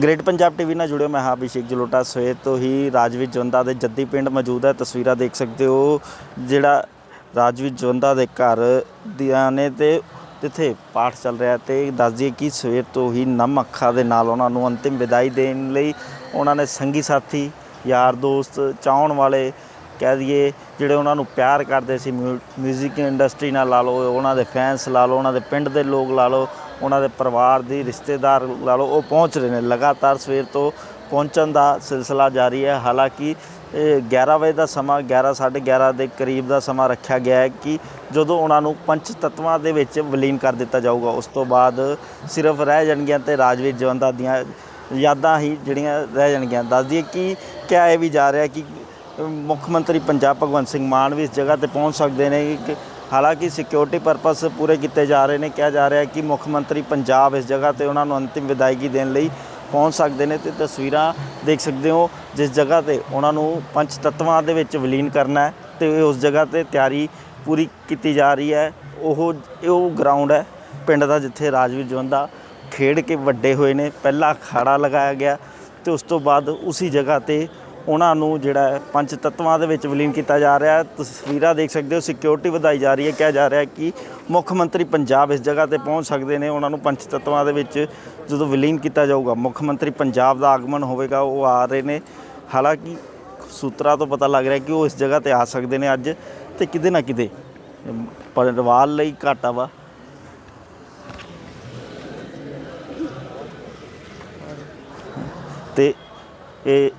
Great Punjab TV ਨਾਲ ਜੁੜਿਓ, ਮੈਂ ਹਾਂ ਅਭਿਸ਼ੇਕ ਜਲੋਟਾ। ਸਵੇਰ ਤੋਂ ਹੀ ਰਾਜਵੀਰ ਜਵੰਦਾ ਦੇ ਜੱਦੀ ਪਿੰਡ ਮੌਜੂਦ ਹੈ। ਤਸਵੀਰਾਂ ਦੇਖ ਸਕਦੇ ਹੋ, ਜਿਹੜਾ ਰਾਜਵੀਰ ਜਵੰਦਾ ਦੇ ਘਰ ਦੀਆਂ ਨੇ ਤੇ ਜਿੱਥੇ ਪਾਠ ਚੱਲ ਰਿਹਾ ਤੇ ਦੱਸ ਦਈਏ ਕਿ ਸਵੇਰ ਤੋਂ ਹੀ ਨਮ ਅੱਖਾਂ ਦੇ ਨਾਲ ਉਹਨਾਂ ਨੂੰ ਅੰਤਿਮ ਵਿਦਾਈ ਦੇਣ ਲਈ ਉਹਨਾਂ ਨੇ ਸੰਗੀ ਸਾਥੀ, ਯਾਰ ਦੋਸਤ, ਚਾਹਣ ਵਾਲੇ ਕਹਿ ਦਈਏ, ਜਿਹੜੇ ਉਹਨਾਂ ਨੂੰ ਪਿਆਰ ਕਰਦੇ ਸੀ 뮤직 ਇੰਡਸਟਰੀ ਨਾਲ ਲਾ ਲਓ, ਉਹਨਾਂ ਦੇ ਫੈਨਸ ਲਾ ਲਓ, ਉਹਨਾਂ ਦੇ ਪਿੰਡ ਦੇ ਲੋਕ ਲਾ ਲਓ ਉਹਨਾਂ ਦੇ ਪਰਿਵਾਰ ਦੀ ਰਿਸ਼ਤੇਦਾਰ ਲਾ ਲਓ, ਉਹ ਪਹੁੰਚ ਰਹੇ ਨੇ। ਲਗਾਤਾਰ ਸਵੇਰ ਤੋਂ ਪਹੁੰਚਣ ਦਾ ਸਿਲਸਿਲਾ ਜਾਰੀ ਹੈ। ਹਾਲਾਂਕਿ ਇਹ 11 ਵਜੇ ਦਾ ਸਮਾਂ 11 11:30 ਦੇ ਕਰੀਬ ਦਾ ਸਮਾਂ ਰੱਖਿਆ ਗਿਆ ਹੈ ਕਿ ਜਦੋਂ ਉਹਨਾਂ ਨੂੰ ਪੰਚ ਤੱਤਵਾਂ ਦੇ ਵਿੱਚ ਵਿਲੀਨ ਕਰ ਦਿੱਤਾ ਜਾਊਗਾ, ਉਸ ਤੋਂ ਬਾਅਦ ਸਿਰਫ ਰਹਿ ਜਾਣਗੀਆਂ ਤੇ ਰਾਜਵੀਰ ਜਵੰਦਾ ਦੀਆਂ ਯਾਦਾਂ ਹੀ ਜਿਹੜੀਆਂ ਰਹਿ ਜਾਣਗੀਆਂ। ਦੱਸ ਦਈਏ ਕਿ ਕਿਹਾ ਇਹ ਵੀ ਜਾ ਰਿਹਾ ਕਿ ਮੁੱਖ ਮੰਤਰੀ ਪੰਜਾਬ ਭਗਵੰਤ ਸਿੰਘ ਮਾਨ ਵੀ ਇਸ ਜਗ੍ਹਾ ਤੇ ਪਹੁੰਚ ਸਕਦੇ ਨੇ। ਕਿ ਹਾਲਾਂਕਿ ਸਿਕਿਉਰਿਟੀ ਪਰਪਸ ਪੂਰੇ ਕੀਤੇ ਜਾ ਰਹੇ ਨੇ, ਕਿਹਾ ਜਾ ਰਿਹਾ ਹੈ ਕਿ ਮੁੱਖ ਮੰਤਰੀ ਪੰਜਾਬ ਇਸ ਜਗ੍ਹਾ ਤੇ ਉਹਨਾਂ ਨੂੰ ਅੰਤਿਮ ਵਿਦਾਇਗੀ ਦੇਣ ਲਈ ਪਹੁੰਚ ਸਕਦੇ ਨੇ ਤੇ ਤਸਵੀਰਾਂ ਦੇਖ ਸਕਦੇ ਹੋ, ਜਿਸ ਜਗ੍ਹਾ ਤੇ ਉਹਨਾਂ ਨੂੰ ਪੰਜ ਤੱਤਵਾਂ ਦੇ ਵਿੱਚ ਵਿਲੀਨ ਕਰਨਾ ਹੈ ਤੇ ਉਸ ਜਗ੍ਹਾ ਤੇ ਤਿਆਰੀ ਪੂਰੀ ਕੀਤੀ ਜਾ ਰਹੀ ਹੈ। ਉਹ ਇਹ ਉਹ ਗਰਾਊਂਡ ਹੈ, ਪਿੰਡ ਦਾ ਜਿੱਥੇ ਰਾਜਵੀਰ ਜਵੰਦਾ ਖੇਡ ਕੇ ਵੱਡੇ ਹੋਏ ਨੇ, ਪਹਿਲਾ ਅਖਾੜਾ ਲਗਾਇਆ ਗਿਆ ਤੇ ਉਸ ਤੋਂ ਬਾਅਦ ਉਸੇ ਜਗ੍ਹਾ ਤੇ ਉਹਨਾਂ ਨੂੰ ਜਿਹੜਾ ਹੈ ਪੰਜ ਤੱਤਵਾਂ ਦੇ ਵਿੱਚ ਵਿਲੀਨ ਕੀਤਾ ਜਾ ਰਿਹਾ ਹੈ। ਤਸਵੀਰਾਂ ਦੇਖ ਸਕਦੇ ਹੋ ਸਿਕਿਉਰਿਟੀ ਵਧਾਈ ਜਾ ਰਹੀ ਹੈ। ਕਿਹਾ ਜਾ ਰਿਹਾ ਹੈ ਕਿ ਮੁੱਖ ਮੰਤਰੀ ਪੰਜਾਬ ਇਸ ਜਗ੍ਹਾ ਤੇ ਪਹੁੰਚ ਸਕਦੇ ਨੇ। ਉਹਨਾਂ ਨੂੰ ਪੰਜ ਤੱਤਵਾਂ ਦੇ ਵਿੱਚ ਜਦੋਂ ਵਿਲੀਨ ਕੀਤਾ ਜਾਊਗਾ, ਮੁੱਖ ਮੰਤਰੀ ਪੰਜਾਬ ਦਾ ਆਗਮਨ ਹੋਵੇਗਾ, ਉਹ ਆ ਰਹੇ ਨੇ। ਹਾਲਾਂਕਿ ਸੂਤਰਾਂ ਤੋਂ ਪਤਾ ਲੱਗ ਰਿਹਾ ਕਿ ਉਹ ਇਸ ਜਗ੍ਹਾ ਤੇ ਆ ਸਕਦੇ ਨੇ ਅੱਜ ਤੇ ਕਿਤੇ ਨਾ ਕਿਤੇ। ਪਰਿਵਾਰ ਲਈ ਘਾਟਾ ਵਾ। ਤੇ ਇਹ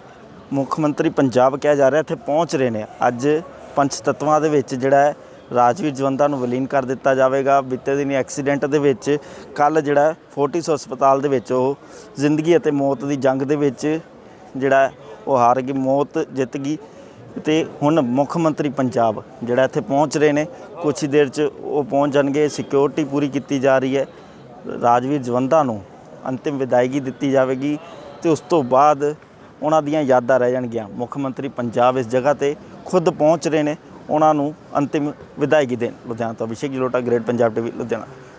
ਮੁੱਖ ਮੰਤਰੀ ਪੰਜਾਬ ਕਿਹਾ ਜਾ ਰਿਹਾ, ਇੱਥੇ ਪਹੁੰਚ ਰਹੇ ਨੇ। ਅੱਜ ਪੰਜ ਤੱਤਵਾਂ ਦੇ ਵਿੱਚ ਜਿਹੜਾ ਰਾਜਵੀਰ ਜਵੰਦਾ ਨੂੰ ਵਿਲੀਨ ਕਰ ਦਿੱਤਾ ਜਾਵੇਗਾ। ਬੀਤੇ ਦਿਨੀ ਐਕਸੀਡੈਂਟ ਦੇ ਵਿੱਚ ਕੱਲ ਜਿਹੜਾ ਫੋਰਟਿਸ ਹਸਪਤਾਲ ਦੇ ਵਿੱਚ ਉਹ ਜ਼ਿੰਦਗੀ ਅਤੇ ਮੌਤ ਦੀ ਜੰਗ ਦੇ ਵਿੱਚ ਜਿਹੜਾ ਉਹ ਹਾਰ ਗਈ, ਮੌਤ ਜਿੱਤ ਗਈ। ਤੇ ਹੁਣ ਮੁੱਖ ਮੰਤਰੀ ਪੰਜਾਬ ਜਿਹੜਾ ਇੱਥੇ ਪਹੁੰਚ ਰਹੇ ਨੇ। ਕੁਛ ਹੀ ਦੇਰ 'ਚ ਉਹ ਪਹੁੰਚ ਜਾਣਗੇ ਸਿਕਿਉਰਿਟੀ ਪੂਰੀ ਕੀਤੀ ਜਾ ਰਹੀ ਹੈ। ਰਾਜਵੀਰ ਜਵੰਦਾ ਨੂੰ ਅੰਤਿਮ ਵਿਦਾਇਗੀ ਦਿੱਤੀ ਜਾਵੇਗੀ ਤੇ ਉਸ ਤੋਂ ਬਾਅਦ ਉਹਨਾਂ ਦੀਆਂ ਯਾਦਾਂ ਰਹਿ ਜਾਣਗੀਆਂ। ਮੁੱਖ ਮੰਤਰੀ ਪੰਜਾਬ ਇਸ ਜਗ੍ਹਾ ਤੇ ਖੁਦ ਪਹੁੰਚ ਰਹੇ ਨੇ। ਉਹਨਾਂ ਨੂੰ ਅੰਤਿਮ ਵਿਦਾਇਗੀ ਦੇਣ। ਲੁਧਿਆਣਾ ਤੋਂ ਅਭਿਸ਼ੇਕ ਜਲੋਟਾ ਗ੍ਰੇਟ ਪੰਜਾਬ ਟੀਵੀ, ਲੁਧਿਆਣਾ।